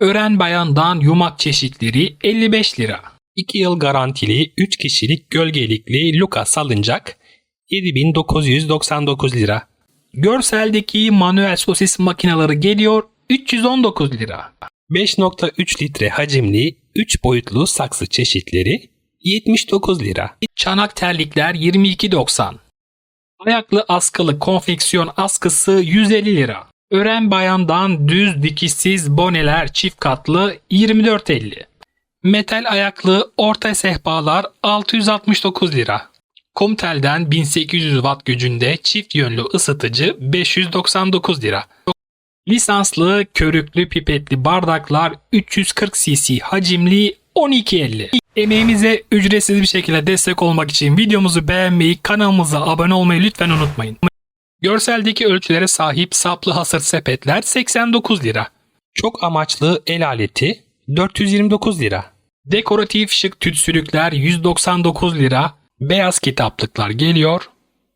Ören bayandan yumak çeşitleri 55 lira. 2 yıl garantili 3 kişilik gölgelikli Luka salıncak 7999 lira. Görseldeki manuel sosis makineleri geliyor 319 lira. 5.3 litre hacimli 3 boyutlu saksı çeşitleri 79 lira. Çanak terlikler 22.90. Ayaklı askılı konfeksiyon askısı 150 lira. Ören bayandan düz dikişsiz boneler çift katlı 24.50. Metal ayaklı orta sehpalar 669 lira. Komtel'den 1800 watt gücünde çift yönlü ısıtıcı 599 lira. Lisanslı körüklü pipetli bardaklar 340 cc hacimli 12.50. Emeğimize ücretsiz bir şekilde destek olmak için videomuzu beğenmeyi, kanalımıza abone olmayı lütfen unutmayın. Görseldeki ölçülere sahip saplı hasır sepetler 89 lira. Çok amaçlı el aleti 429 lira. Dekoratif şık tütsülükler 199 lira. Beyaz kitaplıklar geliyor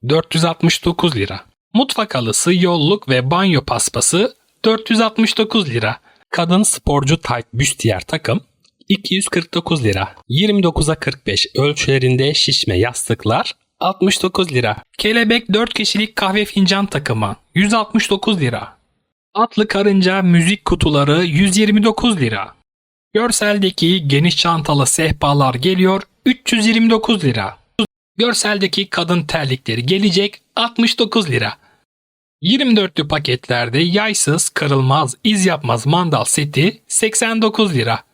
469 lira. Mutfak halısı, yolluk ve banyo paspası 469 lira. Kadın sporcu tayt büstiyer takım 249 lira. 29'a 45 ölçülerinde şişme yastıklar 69 lira. Kelebek 4 kişilik kahve fincan takımı 169 lira. Atlı karınca müzik kutuları 129 lira. Görseldeki geniş çantalı sehpalar geliyor 329 lira. Görseldeki kadın terlikleri gelecek 69 lira. 24'lü paketlerde yaysız, kırılmaz, iz yapmaz mandal seti 89 lira.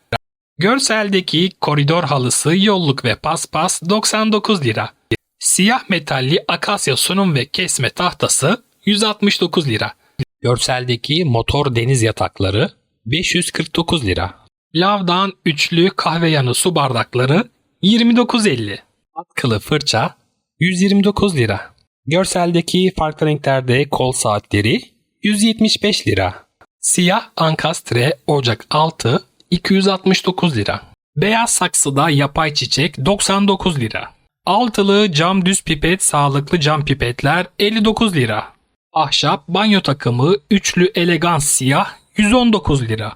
Görseldeki koridor halısı, yolluk ve paspas 99 lira. Siyah metalli akasya sunum ve kesme tahtası 169 lira. Görseldeki motor deniz yatakları 549 lira. Lavdan üçlü kahve yanı su bardakları 29.50. Atkılı fırça 129 lira. Görseldeki farklı renklerde kol saatleri 175 lira. Siyah ankastre ocak altı 269 lira. Beyaz saksıda yapay çiçek 99 lira. Altılı cam düz pipet sağlıklı cam pipetler 59 lira. Ahşap banyo takımı üçlü elegans siyah 119 lira.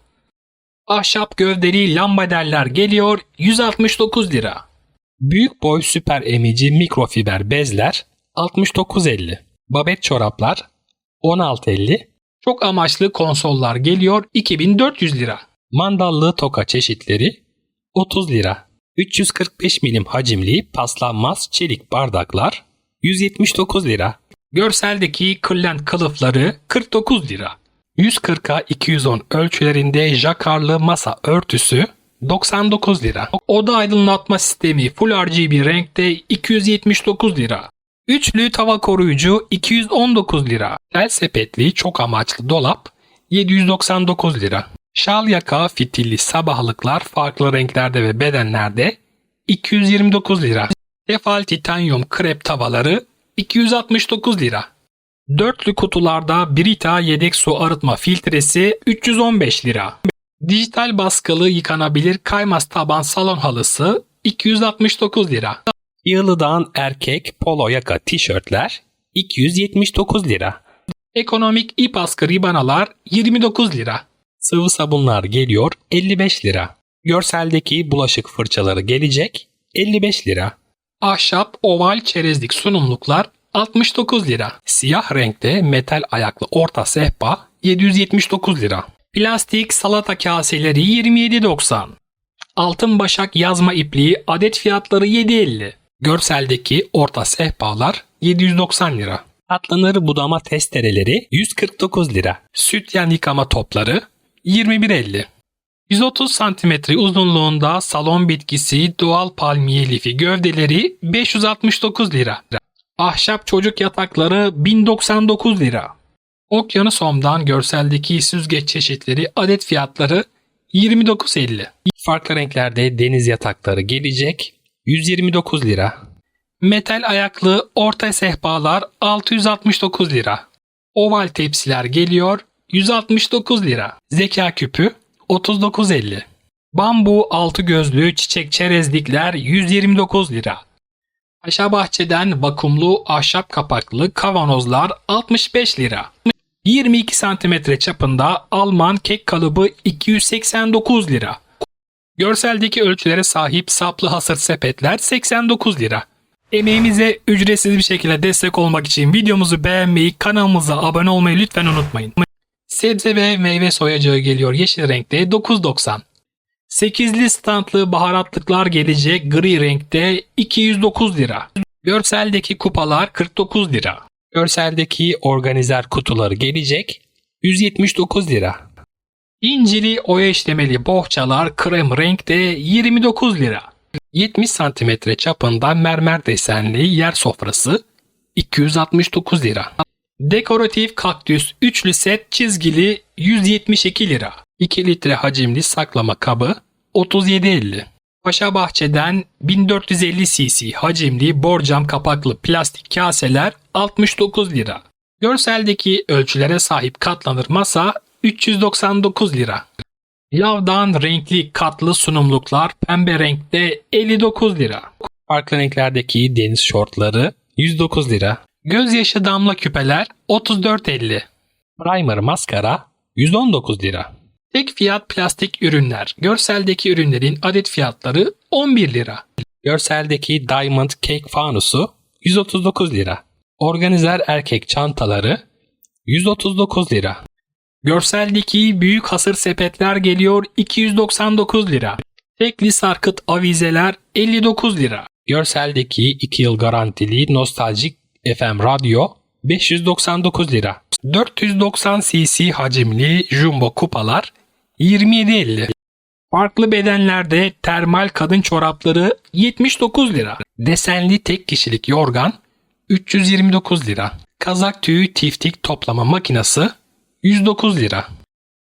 Ahşap gövdeli lambaderler geliyor 169 lira. Büyük boy süper emici mikrofiber bezler 69.50. Babet çoraplar 16.50. Çok amaçlı konsollar geliyor 2400 lira. Mandallı toka çeşitleri 30 lira. 345 milim hacimli paslanmaz çelik bardaklar 179 lira. Görseldeki kırlent kılıfları 49 lira. 140'a 210 ölçülerinde jakarlı masa örtüsü 99 lira. Oda aydınlatma sistemi Full RGB renkte 279 lira. Üçlü tava koruyucu 219 lira. El sepetli çok amaçlı dolap 799 lira. Şal yaka fitilli sabahlıklar farklı renklerde ve bedenlerde 229 lira. Tefal titanyum krep tavaları 269 lira. Dörtlü kutularda Brita yedek su arıtma filtresi 315 lira. Dijital baskılı yıkanabilir kaymaz taban salon halısı 269 lira. Yılıdan erkek polo yaka tişörtler 279 lira. Ekonomik ip askı ribanalar 29 lira. Sıvı sabunlar geliyor 55 lira. Görseldeki bulaşık fırçaları gelecek 55 lira. Ahşap oval çerezlik sunumluklar 69 lira. Siyah renkte metal ayaklı orta sehpa 779 lira. Plastik salata kaseleri 27.90. Altın başak yazma ipliği adet fiyatları 7.50. Görseldeki orta sehpalar 790 lira. Atlanır budama testereleri 149 lira. Sütyen yıkama topları 21.50. 130 cm uzunluğunda salon bitkisi doğal palmiye lifi gövdeleri 569 lira. Ahşap çocuk yatakları 1099 lira. Okyanus Home'dan görseldeki süzgeç çeşitleri adet fiyatları 29.50. Farklı renklerde deniz yatakları gelecek 129 lira. Metal ayaklı orta sehpalar 669 lira. Oval tepsiler geliyor 169 lira. Zeka küpü 39.50. Bambu altı gözlü çiçek çerezlikler 129 lira. Paşa Bahçe'den vakumlu ahşap kapaklı kavanozlar 65 lira. 22 cm çapında Alman kek kalıbı 289 lira. Görseldeki ölçülere sahip saplı hasır sepetler 89 lira. Emeğimize ücretsiz bir şekilde destek olmak için videomuzu beğenmeyi, kanalımıza abone olmayı lütfen unutmayın. Sebze ve meyve soyacağı geliyor yeşil renkte 9.90. 8'li standlı baharatlıklar gelecek gri renkte 209 lira. Görseldeki kupalar 49 lira. Görseldeki organizer kutuları gelecek 179 lira. İncili oya işlemeli bohçalar krem renkte 29 lira. 70 cm çapında mermer desenli yer sofrası 269 lira. Dekoratif kaktüs üçlü set çizgili 172 lira. 2 litre hacimli saklama kabı 37.50. Paşa Bahçe'den 1450 cc hacimli borcam kapaklı plastik kaseler 69 lira. Görseldeki ölçülere sahip katlanır masa 399 lira. Lavdan renkli katlı sunumluklar pembe renkte 59 lira. Farklı renklerdeki deniz şortları 109 lira. Gözyaşı damla küpeler 34.50. Primer maskara 119 lira. Tek fiyat plastik ürünler. Görseldeki ürünlerin adet fiyatları 11 lira. Görseldeki Diamond Cake fanusu 139 lira. Organizer erkek çantaları 139 lira. Görseldeki büyük hasır sepetler geliyor 299 lira. Tekli sarkıt avizeler 59 lira. Görseldeki 2 yıl garantili nostaljik FM radyo 599 lira. 490 cc hacimli jumbo kupalar 27.50. Farklı bedenlerde termal kadın çorapları 79 lira. Desenli tek kişilik yorgan 329 lira. Kazak tüyü tiftik toplama makinesi 109 lira.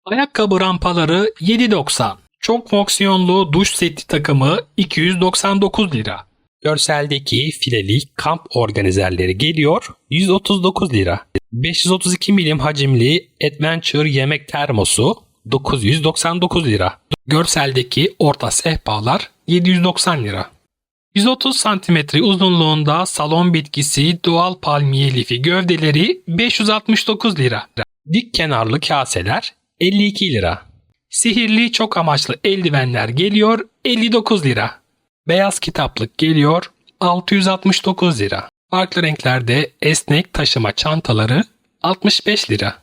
Ayakkabı rampaları 7.90. Çok fonksiyonlu duş seti takımı 299 lira. Görseldeki fileli kamp organizerleri geliyor 139 lira. 532 milim hacimli Adventure yemek termosu 999 lira. Görseldeki orta sehpalar 790 lira. 130 cm uzunluğunda salon bitkisi doğal palmiye lifi gövdeleri 569 lira. Dik kenarlı kaseler 52 lira. Sihirli çok amaçlı eldivenler geliyor 59 lira. Beyaz kitaplık geliyor 669 lira. Farklı renklerde esnek taşıma çantaları 65 lira.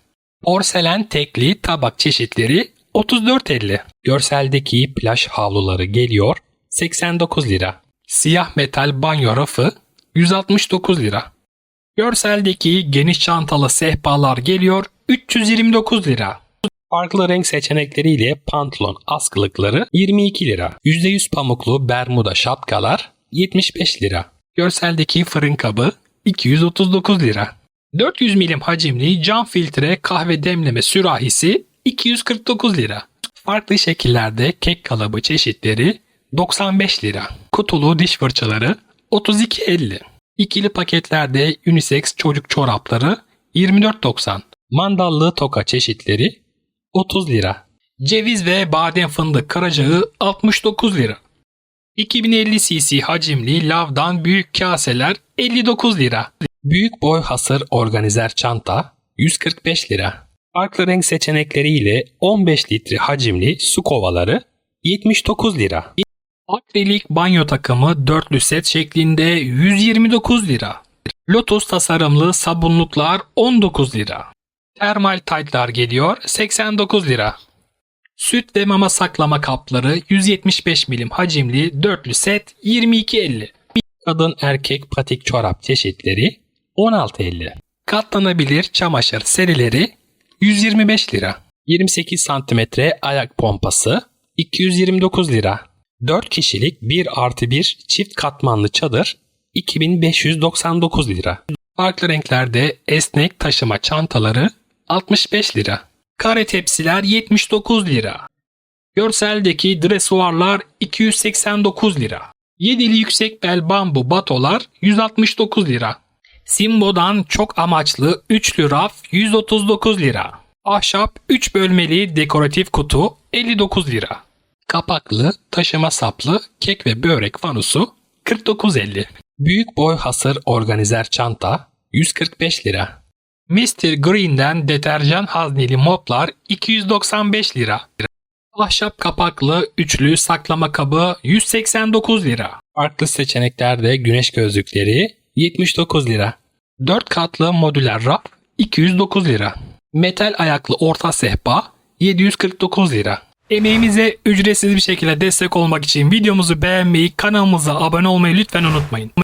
Porselen tekli tabak çeşitleri 34.50. Görseldeki plaj havluları geliyor 89 lira. Siyah metal banyo rafı 169 lira. Görseldeki geniş çantalı sehpalar geliyor 329 lira. Farklı renk seçenekleriyle pantolon askılıkları 22 lira. %100 pamuklu bermuda şapkalar 75 lira. Görseldeki fırın kabı 239 lira. 400 milim hacimli cam filtre kahve demleme sürahisi 249 lira. Farklı şekillerde kek kalıbı çeşitleri 95 lira. Kutulu diş fırçaları 32.50. İkili paketlerde unisex çocuk çorapları 24.90. Mandallı toka çeşitleri 30 lira. Ceviz ve badem fındık karacağı 69 lira. 2050 cc hacimli lavdan büyük kaseler 59 lira. Büyük boy hasır organizer çanta 145 lira. Farklı renk seçenekleriyle 15 litre hacimli su kovaları 79 lira. Akrilik banyo takımı dörtlü set şeklinde 129 lira. Lotus tasarımlı sabunluklar 19 lira. Termal taytlar geliyor 89 lira. Süt ve mama saklama kapları 175 milim hacimli dörtlü set 22.50. Kadın erkek patik çorap çeşitleri 16.50. Katlanabilir çamaşır serileri 125 lira. 28 santimetre ayak pompası 229 lira. 4 kişilik 1 artı 1 çift katmanlı çadır 2599 lira. Farklı renklerde esnek taşıma çantaları 65 lira. Kare tepsiler 79 lira. Görseldeki dresuarlar 289 lira. Yedili yüksek bel bambu batolar 169 lira. Simbo'dan çok amaçlı üçlü raf 139 lira. Ahşap 3 bölmeli dekoratif kutu 59 lira. Kapaklı, taşıma saplı kek ve börek fanusu 49.50. Büyük boy hasır organizer çanta 145 lira. Mr. Green'den deterjan hazneli moplar 295 lira. Ahşap kapaklı üçlü saklama kabı 189 lira. Farklı seçeneklerde güneş gözlükleri 79 lira. 4 katlı modüler raf 209 lira. Metal ayaklı orta sehpa 749 lira. Emeğimize ücretsiz bir şekilde destek olmak için videomuzu beğenmeyi, kanalımıza abone olmayı lütfen unutmayın.